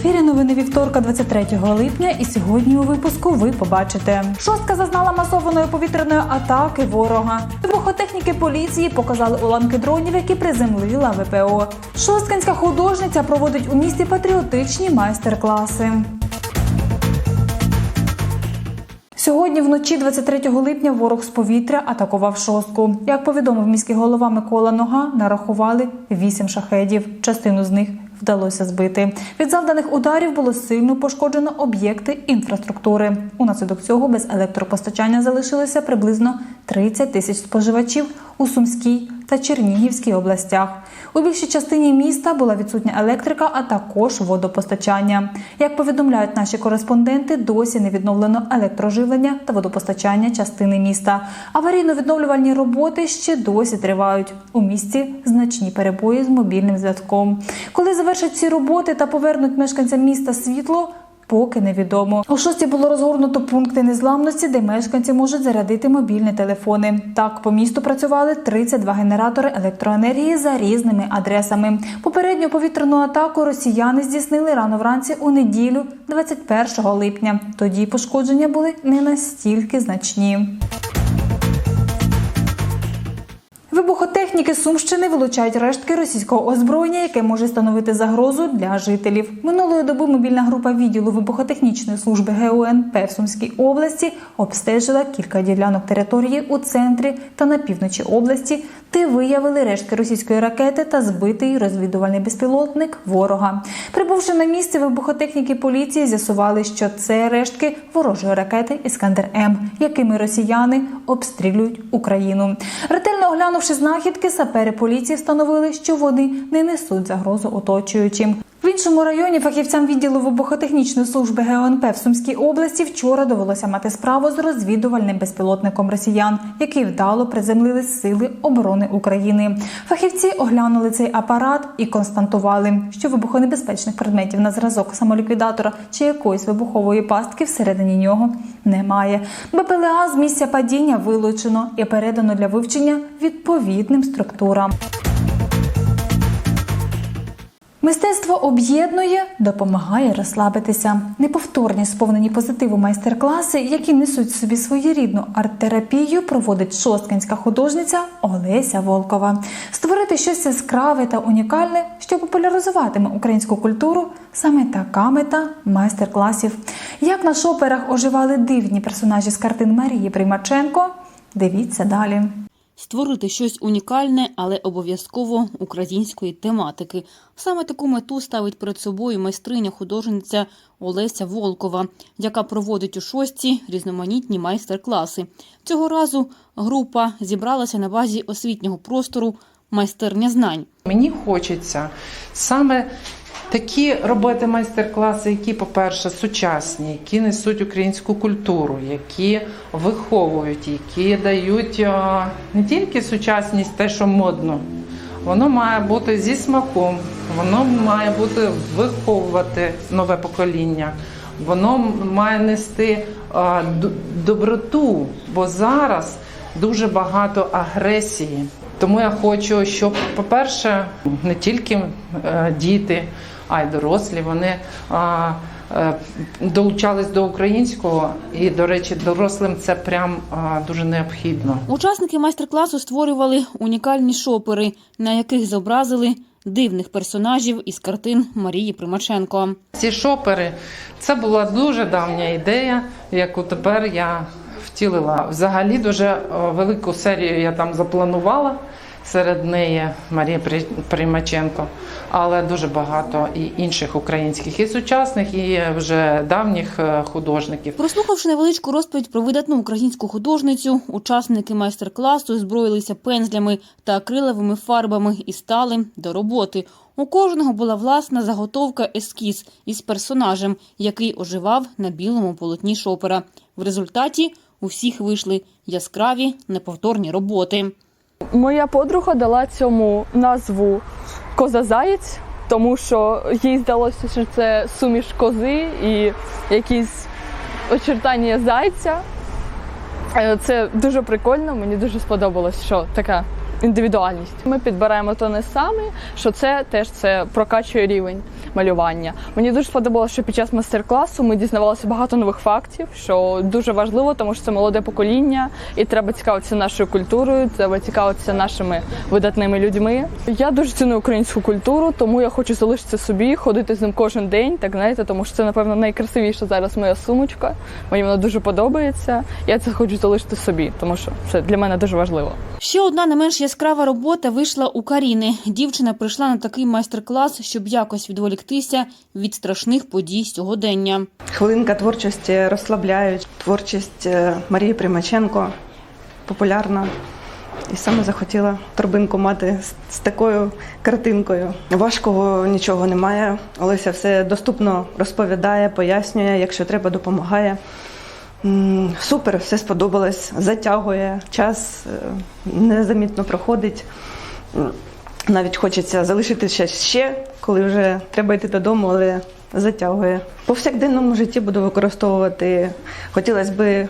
ефірі новини вівторка, 23 липня. І сьогодні у випуску ви побачите. Шостка зазнала масованої повітряної атаки ворога. Вибухотехніки поліції показали уламки дронів, які приземлила ВПО. Шосткинська художниця проводить у місті патріотичні майстер-класи. Сьогодні вночі, 23 липня, ворог з повітря атакував шостку. Як повідомив міський голова Микола Нога, нарахували вісім шахедів. Частину з них вдалося збити. Від завданих ударів було сильно пошкоджено об'єкти інфраструктури. Унаслідок цього без електропостачання залишилося приблизно 30 тисяч споживачів у Сумській та Чернігівській областях. У більшій частині міста була відсутня електрика, а також водопостачання. Як повідомляють наші кореспонденти, досі не відновлено електроживлення та водопостачання частини міста. Аварійно-відновлювальні роботи ще досі тривають. У місті значні перебої з мобільним зв'язком. Коли завершать ці роботи та повернуть мешканцям міста світло. Поки невідомо. У шості було розгорнуто пункти незламності, де мешканці можуть зарядити мобільні телефони. Так, по місту працювали 32 генератори електроенергії за різними адресами. Попередню повітряну атаку росіяни здійснили рано вранці у неділю, 21 липня. Тоді пошкодження були не настільки значні. Вибухотехніки Сумщини вилучають рештки російського озброєння, яке може становити загрозу для жителів. Минулої доби мобільна група відділу вибухотехнічної служби ГУНП в Сумській області обстежила кілька ділянок території у центрі та на півночі області, де виявили рештки російської ракети та збитий розвідувальний безпілотник ворога. Прибувши на місце, вибухотехніки поліції з'ясували, що це рештки ворожої ракети Іскандер М, якими росіяни обстрілюють Україну. Ретельно оглянувши знахідки, сапери поліції встановили, що вони не несуть загрозу оточуючим. В іншому районі фахівцям відділу вибухотехнічної служби ГУНП в Сумській області вчора довелося мати справу з розвідувальним безпілотником росіян, який вдало приземлили сили оборони України. Фахівці оглянули цей апарат і констатували, що вибухонебезпечних предметів на зразок самоліквідатора чи якоїсь вибухової пастки всередині нього немає. БПЛА з місця падіння вилучено і передано для вивчення відповідним структурам. Мистецтво об'єднує, допомагає розслабитися. Неповторні, сповнені позитиву майстер-класи, які несуть в собі своєрідну арт-терапію, проводить шосткинська художниця Олеся Волкова. Створити щось яскраве та унікальне, що популяризуватиме українську культуру, саме така мета майстер-класів. Як на шоперах оживали дивні персонажі з картин Марії Примаченко, дивіться далі. Створити щось унікальне, але обов'язково української тематики. Саме таку мету ставить перед собою майстриня художниця Олеся Волкова, яка проводить у шості різноманітні майстер-класи. Цього разу група зібралася на базі освітнього простору майстерня знань. Мені хочеться саме такі робити майстер-класи, які, по-перше, сучасні, які несуть українську культуру, які виховують, які дають не тільки сучасність, те, що модно. Воно має бути зі смаком, воно має бути виховувати нове покоління, воно має нести а, д- доброту, бо зараз дуже багато агресії. Тому я хочу, щоб, по-перше, не тільки е, діти, а й дорослі, вони а, е, долучались до українського. І, до речі, дорослим це прям а, дуже необхідно. Учасники майстер-класу створювали унікальні шопери, на яких зобразили дивних персонажів із картин Марії Примаченко. Ці шопери це була дуже давня ідея, яку тепер я втілила. Взагалі дуже велику серію я там запланувала. Серед неї Марія При- Примаченко, але дуже багато і інших українських, і сучасних, і вже давніх е, художників. Прослухавши невеличку розповідь про видатну українську художницю, учасники майстер-класу зброїлися пензлями та акриловими фарбами і стали до роботи. У кожного була власна заготовка ескіз із персонажем, який оживав на білому полотні шопера. В результаті у всіх вийшли яскраві неповторні роботи. Моя подруга дала цьому назву Коза-Заєць, тому що їй здалося, що це суміш кози і якісь очертання зайця. Е, Це дуже прикольно, мені дуже сподобалось, що така індивідуальність. Ми підбираємо тони самі, що це теж це прокачує рівень малювання. Мені дуже сподобалося, що під час майстер-класу ми дізнавалися багато нових фактів, що дуже важливо, тому що це молоде покоління, і треба цікавитися нашою культурою, треба цікавитися нашими видатними людьми. Я дуже ціную українську культуру, тому я хочу залишитися собі, ходити з ним кожен день, так знаєте, тому що це напевно найкрасивіша зараз моя сумочка. Мені вона дуже подобається. Я це хочу залишити собі, тому що це для мене дуже важливо. Ще одна не менш яскрава робота вийшла у Каріни. Дівчина прийшла на такий майстер-клас, щоб якось відволіктися від страшних подій сьогодення. Хвилинка творчості розслабляють. Творчість е, Марії Примаченко популярна. І саме захотіла торбинку мати з, з такою картинкою. Важкого нічого немає. Олеся все доступно розповідає, пояснює, якщо треба, допомагає. Супер, все сподобалось, затягує, час е, незамітно проходить. Навіть хочеться залишитися ще, коли вже треба йти додому, але затягує. В повсякденному житті буду використовувати. Хотілося б,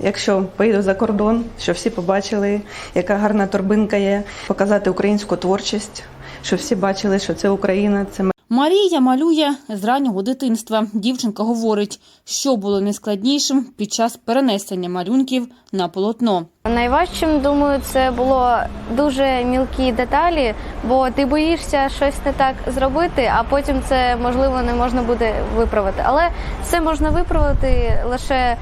якщо поїду за кордон, щоб всі побачили, яка гарна торбинка є, показати українську творчість, щоб всі бачили, що це Україна, це Марія малює з раннього дитинства. Дівчинка говорить, що було найскладнішим під час перенесення малюнків на полотно. Найважчим, думаю, це було дуже мілкі деталі, бо ти боїшся щось не так зробити, а потім це можливо не можна буде виправити. Але все можна виправити лише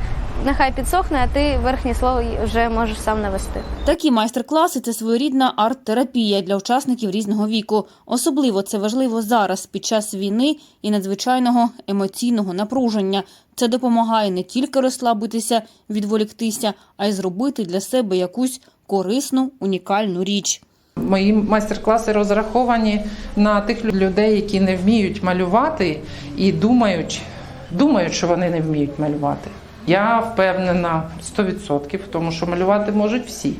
нехай підсохне, а ти верхній слой вже можеш сам навести. Такі майстер-класи це своєрідна арт-терапія для учасників різного віку. Особливо це важливо зараз, під час війни і надзвичайного емоційного напруження. Це допомагає не тільки розслабитися, відволіктися, а й зробити для себе якусь корисну, унікальну річ. Мої майстер-класи розраховані на тих людей, які не вміють малювати і думають, думають, що вони не вміють малювати. Я впевнена 100% в тому, що малювати можуть всі.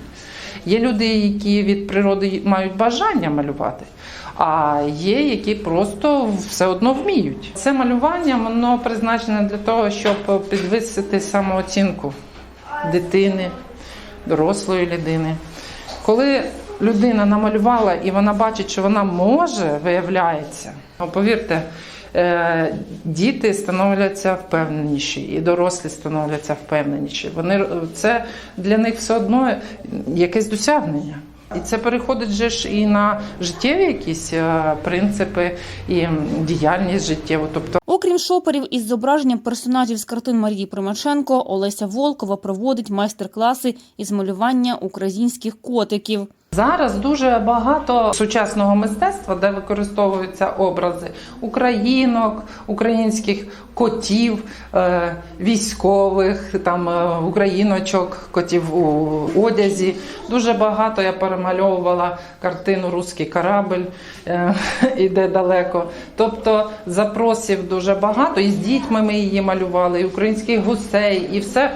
Є люди, які від природи мають бажання малювати, а є, які просто все одно вміють. Це малювання воно призначене для того, щоб підвисити самооцінку дитини, дорослої людини. Коли людина намалювала і вона бачить, що вона може, виявляється, ну, повірте, діти становляться впевненіші, і дорослі становляться впевненіші. Вони це для них все одно якесь досягнення. І це переходить же ж і на життєві якісь е, принципи і діяльність життєву. Тобто Окрім шоперів із зображенням персонажів з картин Марії Примаченко, Олеся Волкова проводить майстер-класи із малювання українських котиків. Зараз дуже багато сучасного мистецтва, де використовуються образи українок, українських котів, е, військових, там е, україночок, котів у одязі. Дуже багато я перемальовувала картину Руський корабль е, іде далеко. Тобто запросів дуже багато. І з дітьми ми її малювали, і українських гусей, і все,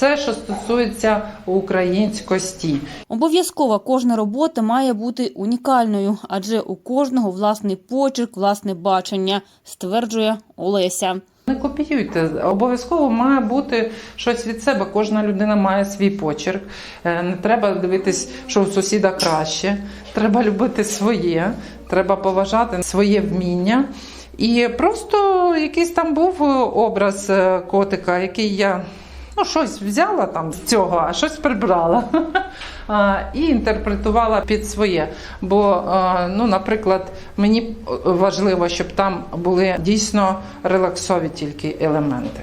все що стосується українськості. Обов'язково кожна робота має бути унікальною, адже у кожного власний почерк, власне бачення, стверджує Олеся. Не копіюйте. Обов'язково має бути щось від себе. Кожна людина має свій почерк. Е, Не треба дивитись, що у сусіда краще. Треба любити своє, треба поважати своє вміння. І просто якийсь там був образ е, котика, який я ну, щось взяла там з цього, а щось прибрала. І інтерпретувала під своє. Бо, ну, наприклад, мені важливо, щоб там були дійсно релаксові тільки елементи.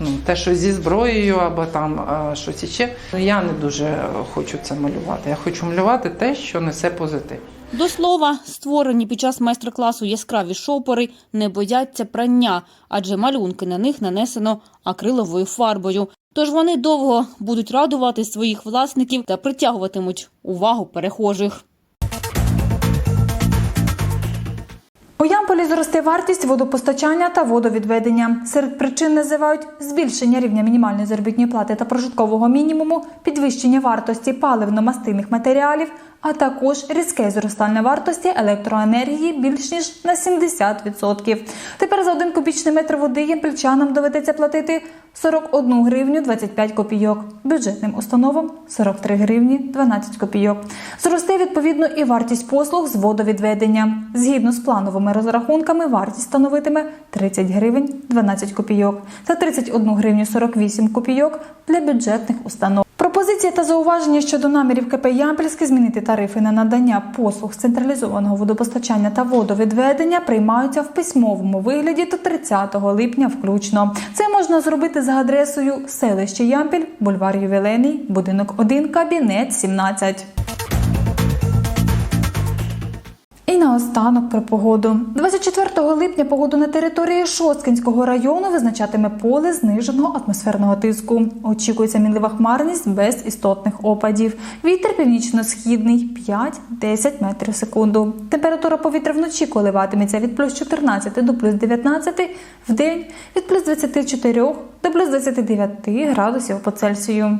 Ну, те, що зі зброєю або там щось іще. Я не дуже хочу це малювати. Я хочу малювати те, що несе позитив. До слова, створені під час майстер-класу яскраві шопери не бояться прання, адже малюнки на них нанесено акриловою фарбою. Тож вони довго будуть радувати своїх власників та притягуватимуть увагу перехожих. У Ямполі зросте вартість водопостачання та водовідведення. Серед причин називають збільшення рівня мінімальної заробітної плати та прожиткового мінімуму, підвищення вартості паливно-мастильних матеріалів, а також різке зростання вартості електроенергії більш ніж на 70%. Тепер за один кубічний метр води ямпільчанам доведеться платити 41 гривню 25 копійок, бюджетним установам 43 гривні 12 копійок. Зросте відповідно і вартість послуг з водовідведення. Згідно з плановими розрахунками, вартість становитиме 30 гривень 12 копійок та 31 гривню 48 копійок для бюджетних установ. Пропозиції та зауваження щодо намірів КП Ямпільське змінити тарифи на надання послуг з централізованого водопостачання та водовідведення приймаються в письмовому вигляді до 30 липня включно. Це можна зробити за адресою селище Ямпіль, бульвар Ювілейний, будинок 1, кабінет 17. Наостанок про погоду. 24 липня погоду на території Шосткинського району визначатиме поле зниженого атмосферного тиску. Очікується мінлива хмарність без істотних опадів. Вітер північно-східний 5-10 метрів секунду. Температура повітря вночі коливатиметься від плюс 14 до плюс 19, в день від плюс 24 до плюс 29 градусів по Цельсію.